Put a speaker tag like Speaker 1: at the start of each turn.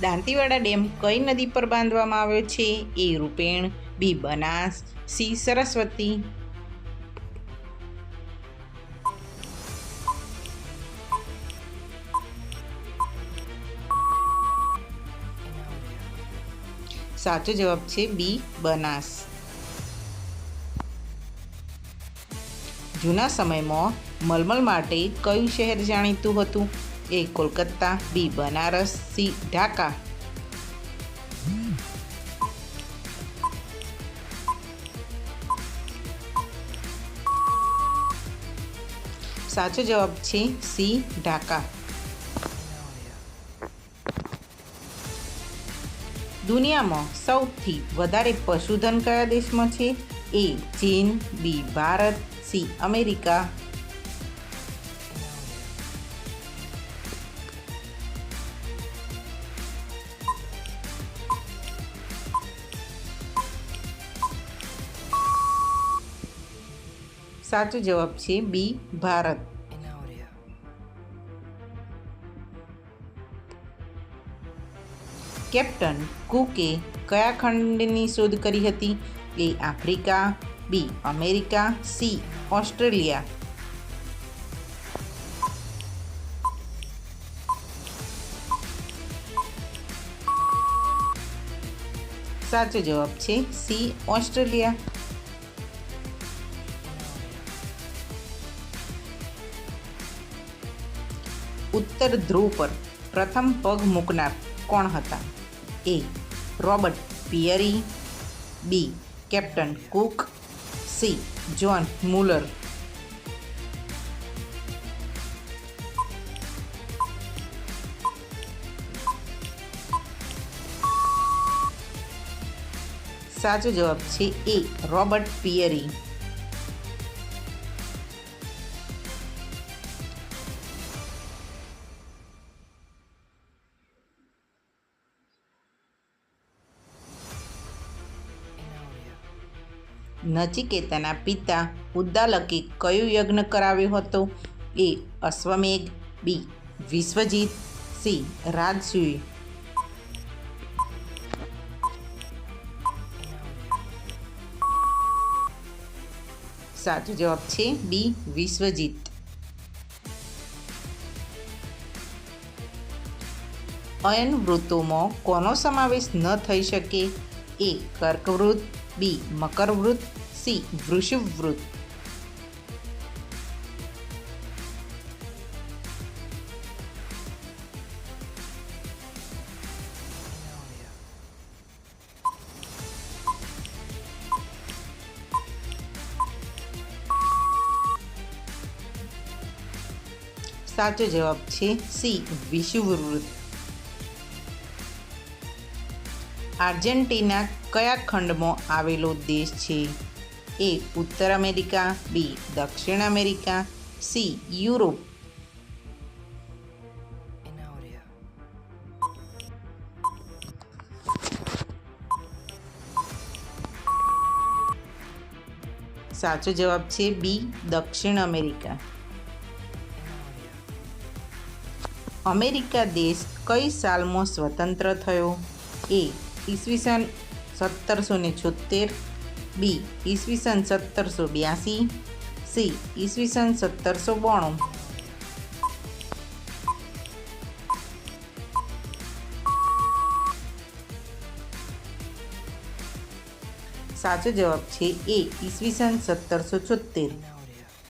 Speaker 1: Dantiwada dam કઈ નદી પર બાંધવામાં આવ્યો છે? A Rupen, B Banas, C Saraswati. સાચો જવાબ છે બી બનાસ. જૂના સમયમાં મલમલ માટે કયું શહેર જાણીતું હતું? A Kolkata B Banaras C Dhaka. સાચો જવાબ છે સી ઢાકા. દુનિયામાં સૌથી વધારે પશુધન કયા દેશમાં છે? એ ચીન, બી ભારત, સી અમેરિકા સાચો જવાબ છે બી, ભારત. કેપ્ટન કુકે કયા ખંડની શોધ કરી હતી? A Africa, B, America, C, Australia. સાચો જવાબ છે સી, ઓસ્ટ્રેલિયા. ઉત્તર ધ્રુવ પર પ્રથમ પગ મૂકનાર કોણ હતા? A Robert Peary B captain Cook C John Muller સાચો જવાબ છે એ રોબર્ટ પિયરી નચિકેતાના પિતા ઉદ્દાલકે કયો યજ્ઞ કરાવ્યો હતો? એ અશ્વમેઘ, બી વિશ્વજીત, સી રાજસૂય સાચો જવાબ છે બી વિશ્વજીત. અયન વૃત્તોમાં કોનો સમાવેશ ન થઈ શકે? એ કર્કવૃત બી મકરવૃત સી વૃષભવૃત સાચો જવાબ છે સી વિષુવવૃત આર્જેન્ટિના કયા ખંડમાં આવેલો દેશ છે? એ ઉત્તર અમેરિકા, બી દક્ષિણ અમેરિકા, સી યુરોપ. સાચો જવાબ છે બી દક્ષિણ અમેરિકા. અમેરિકા દેશ કઈ સાલમાં સ્વતંત્ર થયો? એ ઈસવીસન સત્તરસો ને છોતેર બી, ઈસવીસન સત્તરસો બ્યાસી, સી, ઈસવીસન સત્તરસો બોણું. સાચો જવાબ છે એ, ઈસવીસન સત્તરસો છોતેર